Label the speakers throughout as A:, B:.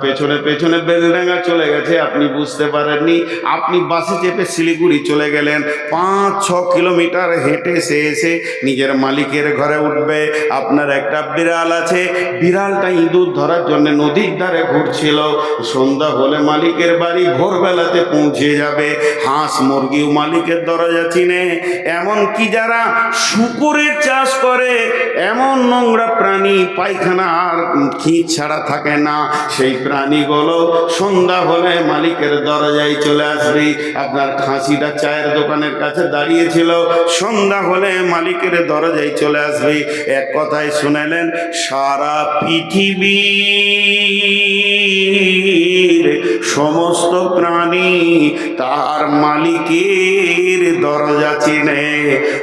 A: পেছনে পেছনে বেলডাঙ্গা চলে গেছে, আপনি বুঝতে পারেননি। আপনি বাসে চেপে শিলিগুড়ি চলে গেলেন। পাঁচ, ছ কিলোমিটার হেঁটে সে এসে নিজের মালিকের ঘরে উঠবে। আপনার একটা বিড়াল আছে। বিড়ালটা ইঁদুর ধরার জন্য নদীর ধারে ঘুরছিল। সন্ধ্যা হলে মালিকের বাড়ি ভোরবেলাতে পৌঁছে যাবে। হাঁস, মুরগিও মালিকের দরজা চিনে। এমন কি যারা শুকুরের চাষ করে, এমন নোংরা প্রাণী, পায়খানা আর খিঁচ ছাড়া থাকে না। সেই প্রাণীগুলো সন্ধ্যা হলে মালিকের দরজায় চলে আসবে। আপনার খাসিটা চায়ের দোকানের কাছে দাঁড়িয়েছিল। সন্ধ্যা হলে মালিকের দরজায় চলে আসবে। এক কথায় শুনেলেন সারা পৃথিবী সমস্ত প্রাণী তার মালিকের দরজা চিনে,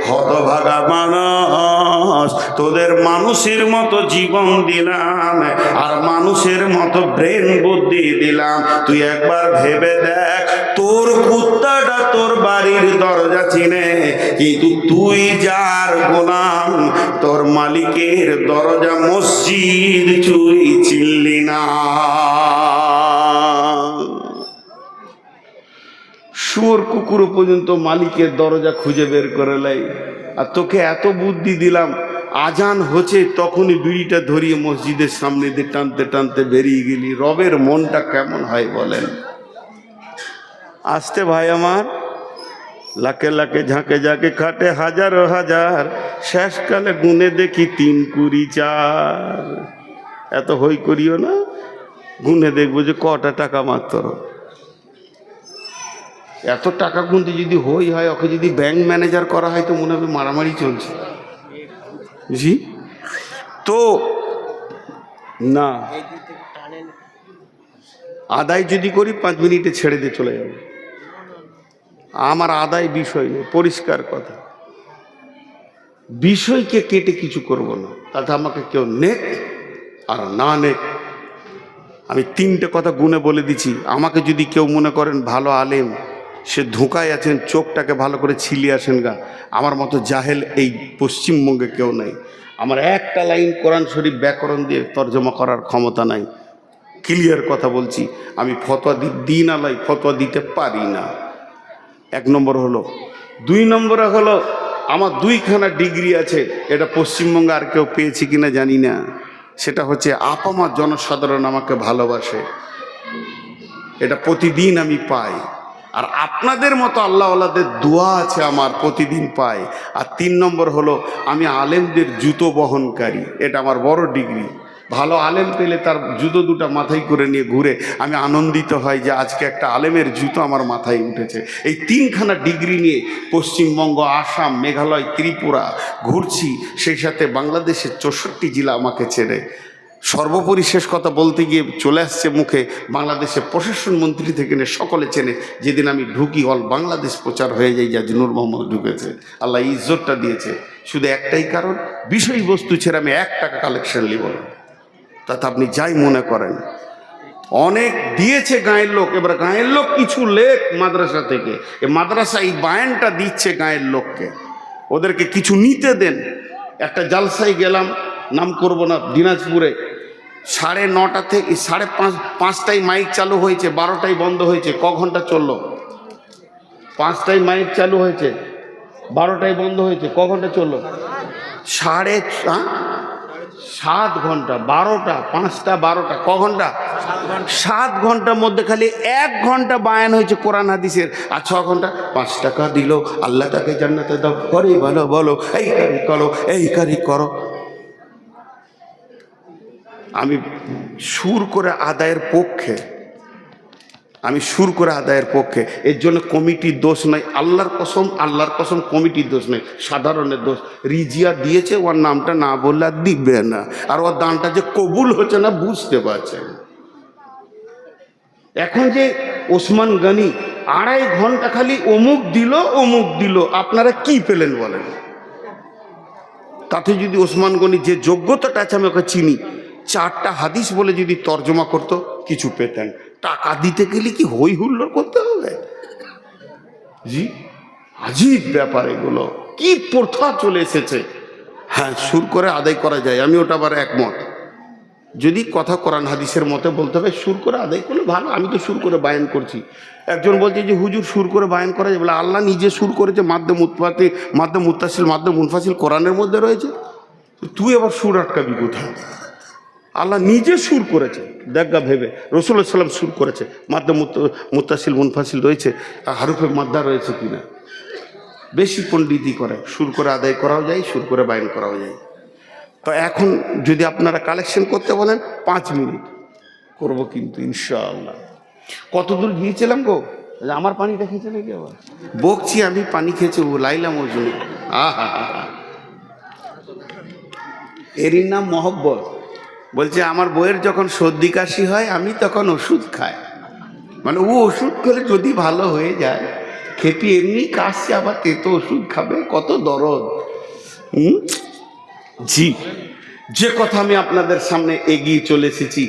A: হতভাগা মানুষ, তোদের মানুষের মতো জীবন দিলাম, আর মানুষের মতো ব্রেন বুদ্ধি দিলাম। তুই একবার ভেবে দেখ, তোর কুত্তাটা তোর বাড়ির দরজা চিনে, কিন্তু তুই যার গোলাম, তোর মালিকের দরজা মসজিদ চুই চিনলি না। শুয়োর কুকুর পর্যন্ত মালিকের দরজা খুঁজে বের করে লাই। আর তোকে এত বুদ্ধি দিলাম, আজান হচ্ছে, তখনই বিড়িটা ধরিয়ে মসজিদের সামনে দিয়ে টানতে টানতে বেরিয়ে গেলি। রবের মনটা কেমন হয় বলেন? আসতে ভাই আমার, লাকে লাকে ঝাঁকে ঝাঁকে খাটে হাজার হাজার, শেষকালে গুনে দেখি তিন কুড়ি চার। এত হই করিও না, গুনে দেখব যে কটা টাকা মাত্র। এত টাকা গুনতে যদি হই হয়, ওকে যদি ব্যাংক ম্যানেজার করা হয়, তো মনে হবে মারামারি চলছে। জি তো, না। আদায় যদি করি, পাঁচ মিনিটে ছেড়ে দিয়ে চলে যাবে। আমার আদায় বিষয় নেই পরিষ্কার কথা। বিষয়কে কেটে কিছু করব না। তাতে আমাকে কেউ নেক আর না নেক। আমি তিনটে কথা গুনে বলে দিচ্ছি। আমাকে যদি কেউ মনে করেন ভালো আলেম সে ধোঁকায় আছেন, চোখটাকে ভালো করে ছিলিয়ে আসেন গা। আমার মতো জাহেল এই পশ্চিমবঙ্গে কেউ নাই। আমার একটা লাইন কোরআন শরীফ ব্যাকরণ দিয়ে তর্জমা করার ক্ষমতা নাই। ক্লিয়ার কথা বলছি, আমি ফতোয়া দি দিই না আলাই ফতোয়া দিতে পারি না। এক নম্বর হলো। দুই নম্বরে হলো, আমার দুইখানা ডিগ্রি আছে, এটা পশ্চিমবঙ্গে আর কেউ পেয়েছি কিনা জানি না। সেটা হচ্ছে আপামার জনসাধারণ আমাকে ভালোবাসে। এটা প্রতিদিন আমি পাই। আর আপনাদের মতো আল্লাহওয়ালাদের দোয়া আছে আমার, প্রতিদিন পাই আর তিন নম্বর হলো, আমি আলেমদের জুতো বহনকারী, এটা আমার বড় ডিগ্রি। ভালো আলেম পেলে তার জুতো দুটো মাথায় করে নিয়ে ঘুরে আমি আনন্দিত হই যে আজকে একটা আলেমের জুতো আমার মাথায় উঠেছে। এই তিনখানা ডিগ্রি নিয়ে পশ্চিমবঙ্গ, আসাম, মেঘালয়, ত্রিপুরা ঘুরছি, সেই সাথে বাংলাদেশের চৌষট্টি জেলা আমাকে চেনে সর্বোপরি শেষ কথা বলতে গিয়ে চলে আসছে মুখে বাংলাদেশের প্রশাসন মন্ত্রী থেকে নিয়ে সকলে চেনে, যেদিন আমি ঢুকি অল বাংলাদেশ প্রচার হয়ে যাই যা নূর মোহাম্মদ ঢুকেছে। আল্লাহ ইজ্জতটা দিয়েছে। শুধু একটাই কারণ, বিষয়বস্তু ছেড়ে আমি এক টাকা কালেকশন নিব না। তাতে আপনি যাই মনে করেন। অনেক দিয়েছে গাঁয়ের লোক, এবার গাঁয়ের লোক কিছু লেখ মাদ্রাসা থেকে। এ মাদ্রাসা এই বায়ানটা দিচ্ছে গাঁয়ের লোককে। ওদেরকে কিছু নিতে দেন। একটা জালসায় গেলাম নাম করব না, দিনাজপুরে। সাড়ে নটা থেকে, সাড়ে পাঁচ, পাঁচটায় মাইক চালু হয়েছে, বারোটায় বন্ধ হয়েছে, ক ঘণ্টা চলল? পাঁচটায় মাইক চালু হয়েছে, বারোটায় বন্ধ হয়েছে, ক ঘণ্টা চলল? সাড়ে? সাত ঘণ্টা, বারোটা, পাঁচটা, বারোটা, ক ঘণ্টা? সাত ঘণ্টার মধ্যে খালি এক ঘণ্টা বায়ান হয়েছে কোরআন হাদিসের। আর ছ ঘণ্টা, পাঁচ টাকা দিল, আল্লাহ তাকে জান্নাতে দাও। করে ভালো বলো, এই কারি করো, এই কারি করো। আমি সুর করে আদায়ের পক্ষে, আমি সুর করে আদায়ের পক্ষে, এর জন্য কমিটির দোষ নাই, আল্লাহর কসম আল্লাহর কসম কমিটির দোষ নেই, সাধারণের দোষ। রিজিয়া দিয়েছে, ওর নামটা না বললে আর দিবে না, আর ওর দানটা যে কবুল হচ্ছে না বুঝতে পারছে এখন যে ওসমান গানি আড়াই ঘণ্টা খালি অমুক দিল অমুক দিল, আপনারা কি পেলেন বলেন? তাতে যদি ওসমান গনি যে যোগ্যতাটা আছে, আমি ওকে চিনি চারটা হাদিস বলে যদি তর্জমা করত, কিছু পেতেন। টাকা দিতে গেলে কি হই হুল্লোড় করতে হবে? জি, আজীব ব্যাপার এগুলো। কি প্রথা চলে এসেছে? হ্যাঁ সুর করে আদায় করা যায়, আমি ওটা আবার একমত। যদি কথা কোরআন হাদিসের মতে বলতে হবে সুর করে আদায় করলে ভালো, আমি তো সুর করে বায়ান করছি। একজন বলছে যে, হুজুর, সুর করে বায়ান করা যায়? বলে, আল্লাহ নিজে সুর করেছে মাধ্যম উৎপাতি মাধ্যম মুত্তাসিল মাধ্যম মুনফাসিল কোরআনের মধ্যে রয়েছে। তুই আবার সুর আটকাবি কোথায়? আল্লাহ নিজে সুর করেছে। দেখগা ভেবে। রসুল্লাহ সাল্লাম সুর করেছে। মাধ্যম মুত্তাসিল মুনফাসিল রয়েছে। হারুফে মাদ্দা রয়েছে কিনা? বেশি পণ্ডিতই করে। সুর করে আদায় করাও যায়, সুর করে বায়ন করাও যায়। তো এখন যদি আপনারা কালেকশন করতে বলেন, পাঁচ মিনিট। করব কিন্তু, ইনশাআল্লাহ। কত দূর গিয়েছিলাম গো? আমার পানিটা খেয়েছে নাকি আবার? বকছি আমি, পানি খেয়েছি ও লাইলাম ওর জন্য। আহা। এরই নাম মহব্বত। বলছে, আমার বইয়ের যখন সর্দি কাশি হয়, আমি তখন ওষুধ খাই। মানে ও ওষুধ খেলে যদি ভালো হয়ে যায়, খেপি এমনি কাশছে, আবার তেতো ওষুধ খাবে, কত দরদ। জি, যে কথা আমি আপনাদের সামনে এগিয়ে চলে এসেছি,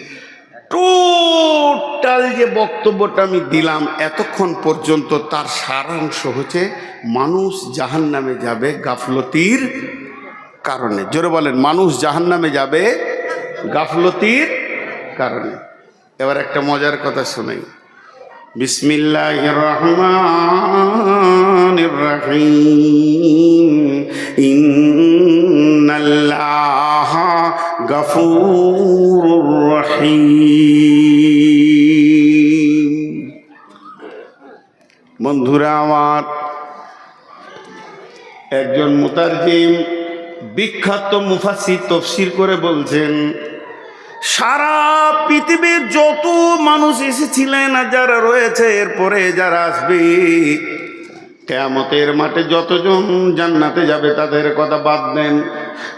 A: টোটাল যে বক্তব্যটা আমি দিলাম, এতক্ষণ পর্যন্ত তার সারাংশ হচ্ছে, মানুষ জাহান নামে যাবে গাফলতির কারণে। জোরে বলেন, মানুষ জাহান নামে যাবে গাফলতির কারণে। এবার একটা মজার কথা শোনাই। বিসমিল্লাহ রহমান রহিম। ইন্নাল্লাহ গফুর রহিম। বন্ধুরা, আমার একজন মুতারজিম বিখ্যাত মুফাসি তফসির করে বলছেন, সারা পৃথিবীর যত মানুষ এসেছিলেন আর যারা রয়েছে, এরপরে যারা আসবে, কেয়ামতের মাঠে যতজন জান্নাতে যাবে, তাদের কথা বাদ দেন।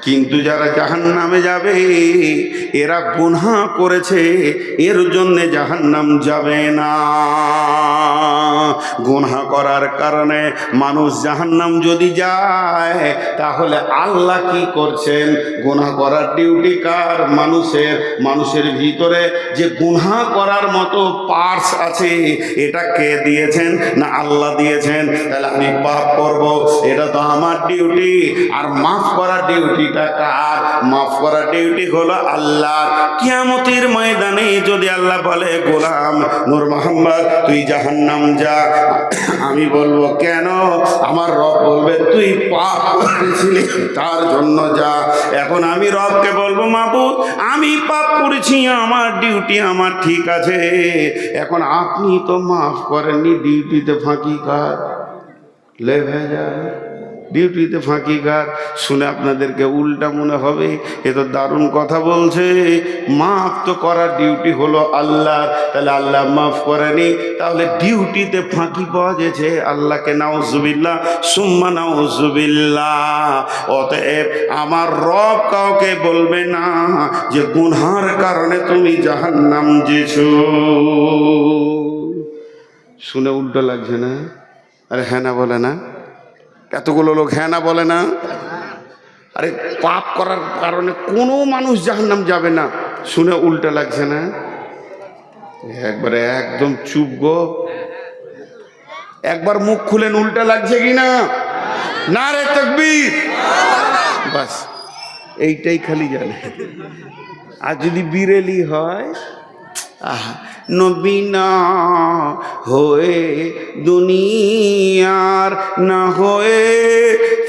A: কিন্তু যারা জাহান নামে যাবে, এরা গুনহা করেছে, এর জন্যে জাহান্নাম যাবে না। গুনহা করার কারণে মানুষ জাহান্নাম যদি যায়, তাহলে আল্লাহ কি করছেন? গুনহা করার ডিউটি কার? মানুষের মানুষের ভিতরে যে গুনহা করার মতো পার্স আছে, এটা কে দিয়েছেন না আল্লাহ দিয়েছেন? তাহলে আমি পাপ করব, এটা তো আমার ডিউটি আর মাফ করার ডিউটিটা কার মাফ ডিউটি হলো আল্লাহ কিয়ামতের ময়দানে যদি আল্লাহ বলে, গোলাম নূর মোহাম্মদ, তুই জাহান্নাম যা। আমি বলব, কেন? আমার রব বলবে, তুই পাপ করেছিলি, তার জন্য যা। এখন আমি রবকে বলব, মাবুদ, আমি পাপ করেছি, আমার ডিউটি আমার ঠিক আছে। এখন আপনি তো মাফ করেননি ডিউটিতে ফাঁকি কাজ লে ভেজা ডিউটিতে ফাঁকি কার শুনে আপনাদেরকে উল্টা মনে হবে, এ তো দারুণ কথা বলছে। মাফ তো করার ডিউটি হলো আল্লাহ তাহলে আল্লাহ মাফ করেনি, তাহলে ডিউটিতে ফাঁকি পাওয়া গেছে। আল্লাহকে নাউজুবিল্লাহ, সুম্মা নাউজুবিল্লাহ, অতএব আমার রব কাউকে বলবে না যে গুনহার কারণে তুমি জাহান্নাম যেছো শুনে উল্টো লাগছে না? আরে হ্যাঁ না বলে না? এতগুলো লোক হ্যাঁ না বলে না। আরে পাপ করার কারণে কোনো মানুষ জাহান্নাম যাবে না। শুনে উল্টা লাগছে না? একবারে একদম চুপ গো। একবার মুখ খুলেন, উল্টা লাগছে কি না? না রে তকবীর। বাস, এইটাই খালি জানে। আর যদি বিরেলি হয় নবীনা হয়ে দুনিয়ার না হয়ে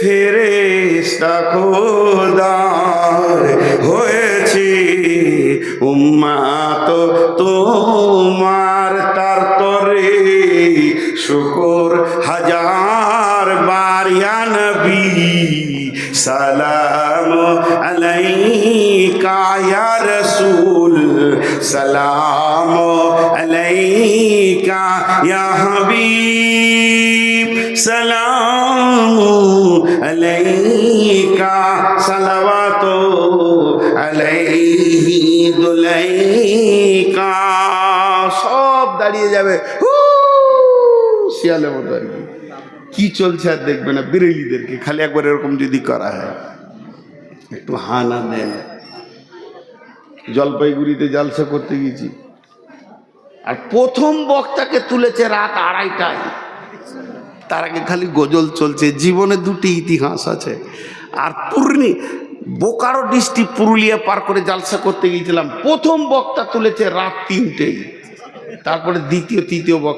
A: ফেরেস্তা খোদার হয়েছে। উম্মাত তোমার তার তরে শুকর হাজার বারিয়া নবী সালাম আলাইকা ইয়া রাসূল। সালাম আলাইকা ইয়া হাবিব সালাম আলাইকা সালাওয়াত আলাইহি দুলাইকা সব দাঁড়িয়ে যাবে। শিয়ালের মতো আর কি। চলছে আর দেখবে না বিরেলিদেরকে খালি একবার এরকম যদি করা হয়, একটু হানা দেন জলপাইগুড়িতে জালসা করতে গেছি আর প্রথম বক্তাকে তুলেছে রাত আড়াইটায়। তার আগে খালি গজল চলছে জীবনে দুটি ইতিহাস আছে। আর পূর্ণি বোকারো ডিস্ট্রিক্ট পুরুলিয়া পার করে জালসা করতে গিয়েছিলাম। প্রথম বক্তা তুলেছে রাত তিনটেই তারপরে দ্বিতীয় তৃতীয় বক্তা